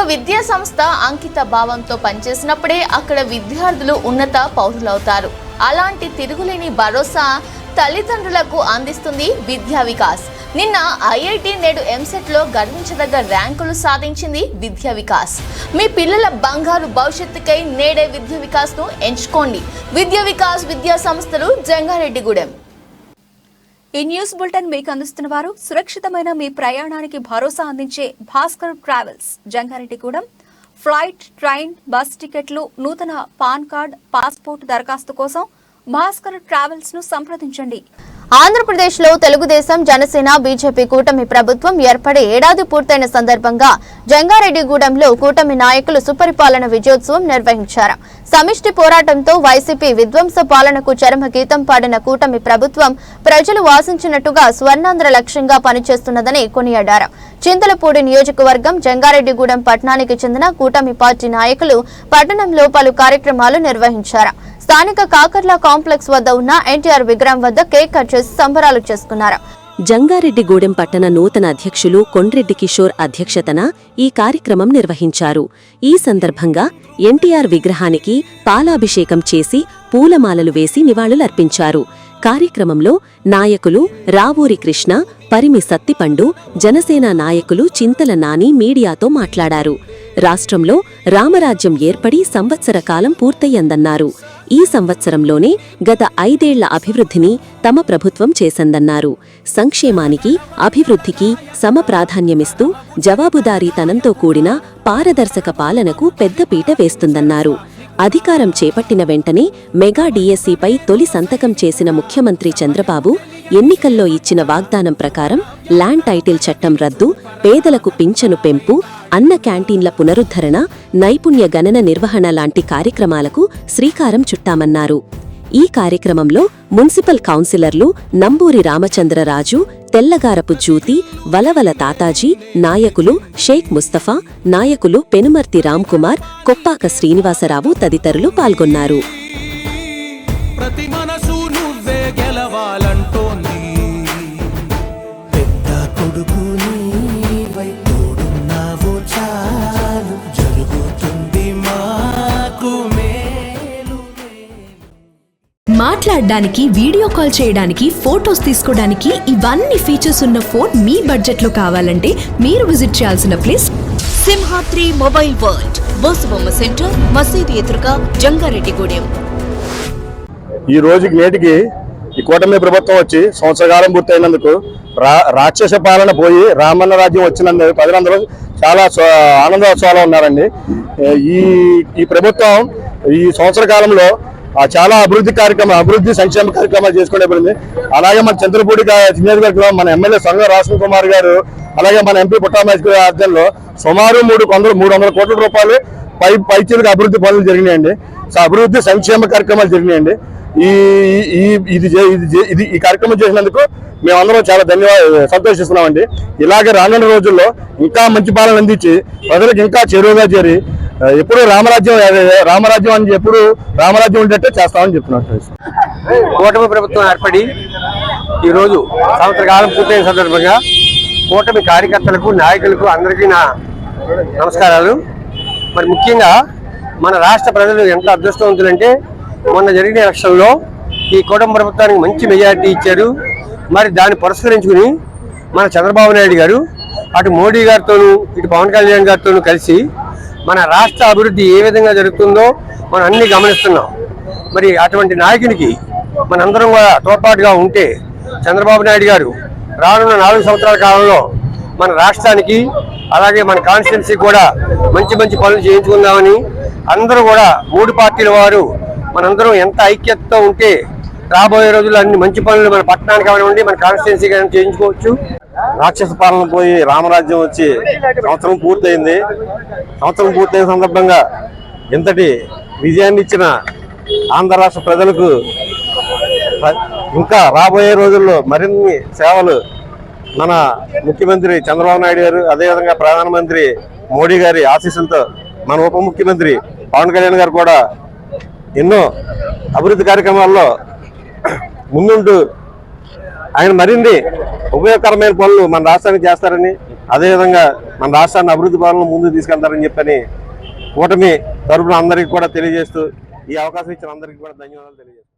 ఒక విద్యా సంస్థ అంకిత భావంతో పనిచేసినప్పుడే అక్కడ విద్యార్థులు ఉన్నత పౌరులవుతారు. అలాంటి తిరుగులేని భరోసా తల్లిదండ్రులకు అందిస్తుంది విద్యా వికాస్. నిన్న ఐఐటి నేడు ఎంసెట్లో గర్వించదగ్గ ర్యాంకులు సాధించింది విద్యా వికాస్. మీ పిల్లల బంగారు భవిష్యత్తుకై నేడే విద్యా వికాస్ను ఎంచుకోండి. విద్యా వికాస్ విద్యా సంస్థలు జంగారెడ్డిగూడెం. ఈ న్యూస్ బులెటిన్ మీకు అందిస్తున్న వారు సురక్షితమైన మీ ప్రయాణానికి భరోసా అందించే Bhaskar travels Jangareddygudem. Flight train bus టికెట్లు నూతన పాన్ కార్డ్ పాస్పోర్ట్ దరఖాస్తు కోసం భాస్కర్ ట్రావెల్స్ను సంప్రదించండి. ఆంధ్రప్రదేశ్లో తెలుగుదేశం జనసేన బీజేపీ కూటమి ప్రభుత్వం ఏర్పడి ఏడాది పూర్తయిన సందర్భంగా జంగారెడ్డిగూడెంలో కూటమి నాయకులు సుపరిపాలన విజయోత్సవం నిర్వహించారు. సమిష్టి పోరాటంతో వైసీపీ విధ్వంస పాలనకు చరమ గీతం పాడిన కూటమి ప్రభుత్వం ప్రజలు వాసించినట్టుగా స్వర్ణాంధ్ర లక్ష్యంగా పనిచేస్తున్నదని కొనియాడారు. చింతలపూడి నియోజకవర్గం జంగారెడ్డిగూడెం పట్టణానికి చెందిన కూటమి పార్టీ నాయకులు పట్టణంలో పలు కార్యక్రమాలు నిర్వహించారు. స్థానిక కాకర్ల కాంప్లెక్స్ వద్ద ఉన్న ఎన్టీఆర్ విగ్రహం వద్ద కేక్ కట్ చేసి సంబరాలు చేసుకున్నారు. జంగారెడ్డిగూడెం పట్టణ నూతన అధ్యక్షులు కొండ్రెడ్డి కిషోర్ అధ్యక్షతన ఈ కార్యక్రమం నిర్వహించారు. ఈ సందర్భంగా ఎన్టీఆర్ విగ్రహానికి పాలాభిషేకం చేసి పూలమాలలు వేసి నివాళులర్పించారు. కార్యక్రమంలో నాయకులు రావూరి కృష్ణ పరిమి సత్తిపండు జనసేన నాయకులు చింతల నాని మీడియాతో మాట్లాడారు. రాష్ట్రంలో రామరాజ్యం ఏర్పడి సంవత్సర కాలం పూర్తయ్యందన్నారు. ఈ సంవత్సరంలోనే గత ఐదేళ్ళ అభివృద్ధిని తమ ప్రభుత్వం చేసిందన్నారు. సంక్షేమానికి అభివృద్ధికి సమప్రాధాన్యమిస్తూ జవాబుదారీతనంతో కూడిన పారదర్శక పాలనకు పెద్దపీట వేస్తుందన్నారు. అధికారం చేపట్టిన వెంటనే మెగా డీఎస్సీపై తొలి సంతకం చేసిన ముఖ్యమంత్రి చంద్రబాబు ఎన్నికల్లో ఇచ్చిన వాగ్దానం ప్రకారం ల్యాండ్ టైటిల్ చట్టం రద్దు పేదలకు పింఛను పెంపు అన్న క్యాంటీన్ల పునరుద్ధరణ నైపుణ్య గణన నిర్వహణ లాంటి కార్యక్రమాలకు శ్రీకారం చుట్టామన్నారు. ఈ కార్యక్రమంలో మున్సిపల్ కౌన్సిలర్లు నంబూరి రామచంద్రరాజు తెల్లగారపు జ్యూతి వలవల తాతాజీ నాయకులు షేక్ ముస్తఫా నాయకులు పెనుమర్తి రామ్కుమార్ కొప్పాక శ్రీనివాసరావు తదితరులు పాల్గొన్నారు. మాట్లాడడానికి వీడియో కాల్ చేయడానికి ఫోటోస్ తీసుకోవడానికి ఇవన్నీ ఫీచర్స్ ఉన్న ఫోన్ మీ బడ్జెట్లో కావాలంటే మీరు విజిట్ చేయాల్సిన place Simhadri mobile world Bosubomma centre మసీదు ఎదురుగా జంగారెడ్డిగూడెం ఈ రోజు నేటికి ఈ కూటమి ప్రభుత్వం వచ్చి సంవత్సరకాలం పూర్తయినందుకు రా రాక్షస పాలన పోయి రామన్న రాజ్యం వచ్చినందుకు ప్రజలందరూ చాలా ఆనందోత్సవాలు ఉన్నారండి. ఈ ఈ ప్రభుత్వం ఈ సంవత్సర కాలంలో చాలా అభివృద్ధి కార్యక్రమం అభివృద్ధి సంక్షేమ కార్యక్రమాలు చేసుకునే అలాగే మన చంద్రపూడి గా- నియోజకవర్గంలో మన ఎమ్మెల్యే సంగ రాష్ట్ర కుమార్ గారు అలాగే మన ఎంపీ పుట్టామేష్ గారి ఆధ్వర్యంలో సుమారు మూడు వందల మూడు వందల కోట్ల రూపాయలు పై పైచీలకు అభివృద్ధి పనులు జరిగినాయండి. సో అభివృద్ధి సంక్షేమ కార్యక్రమాలు జరిగినాయండి. ఈ ఈ ఇది ఇది ఇది ఈ కార్యక్రమం చేసినందుకు మేమందరం చాలా ధన్యవాద సంతోషిస్తున్నామండి. ఇలాగే రానున్న రోజుల్లో ఇంకా మంచి పాలన అందించి ప్రజలకు ఇంకా చెరువుగా చేరి ఎప్పుడు రామరాజ్యం రామరాజ్యం అని ఎప్పుడు రామరాజ్యం ఉండేట్టే చేస్తామని చెప్తున్నాను కూటమి ప్రభుత్వం ఏర్పడి ఈరోజు సంవత్సర కాలం పూర్తయిన సందర్భంగా కూటమి కార్యకర్తలకు నాయకులకు అందరికీ నా నమస్కారాలు. మరి ముఖ్యంగా మన రాష్ట్ర ప్రజలు ఎంత అదృష్టవంతులంటే మొన్న జరిగిన ఎలక్షన్లో ఈ కూటమి ప్రభుత్వానికి మంచి మెజారిటీ ఇచ్చారు. మరి దాన్ని పురస్కరించుకుని మన చంద్రబాబు నాయుడు గారు అటు మోడీ గారితోనూ ఇటు పవన్ కళ్యాణ్ గారితోనూ కలిసి మన రాష్ట్ర అభివృద్ధి ఏ విధంగా జరుగుతుందో మనం అన్ని గమనిస్తున్నాం. మరి అటువంటి నాయకునికి మనందరం కూడా తోడ్పాటుగా ఉంటే చంద్రబాబు నాయుడు గారు రానున్న నాలుగు సంవత్సరాల కాలంలో మన రాష్ట్రానికి అలాగే మన కాన్స్టిట్యున్సీ కూడా మంచి మంచి పనులు చేయించుకుందామని అందరూ కూడా మూడు పార్టీల వారు మనందరం ఎంత ఐక్యతతో ఉంటే రాబోయే రోజుల్లో అన్ని మంచి పనులు మన పట్టణానికి కానివ్వండి మన కాన్స్టిట్యున్సీ కానీ చేయించుకోవచ్చు. రాక్షస పాలన పోయి రామరాజ్యం వచ్చి సంవత్సరం పూర్తయింది. సంవత్సరం పూర్తయిన సందర్భంగా ఇంతటి విజయాన్ని ఇచ్చిన ఆంధ్ర రాష్ట్ర ప్రజలకు ఇంకా రాబోయే రోజుల్లో మరిన్ని సేవలు మన ముఖ్యమంత్రి చంద్రబాబు నాయుడు గారు అదేవిధంగా ప్రధానమంత్రి మోడీ గారి ఆశీస్సులతో మన ఉప ముఖ్యమంత్రి పవన్ కళ్యాణ్ గారు కూడా ఎన్నో అభివృద్ధి కార్యక్రమాల్లో ముందుంటూ ఆయన మరిన్ని ఉపయోగకరమైన పనులు మన రాష్ట్రానికి చేస్తారని అదేవిధంగా మన రాష్ట్రాన్ని అభివృద్ధి పనులు ముందు తీసుకెళ్తారని చెప్పని కూటమి తరపున అందరికీ కూడా తెలియజేస్తూ ఈ అవకాశం ఇచ్చిన అందరికీ కూడా ధన్యవాదాలు తెలియజేస్తాను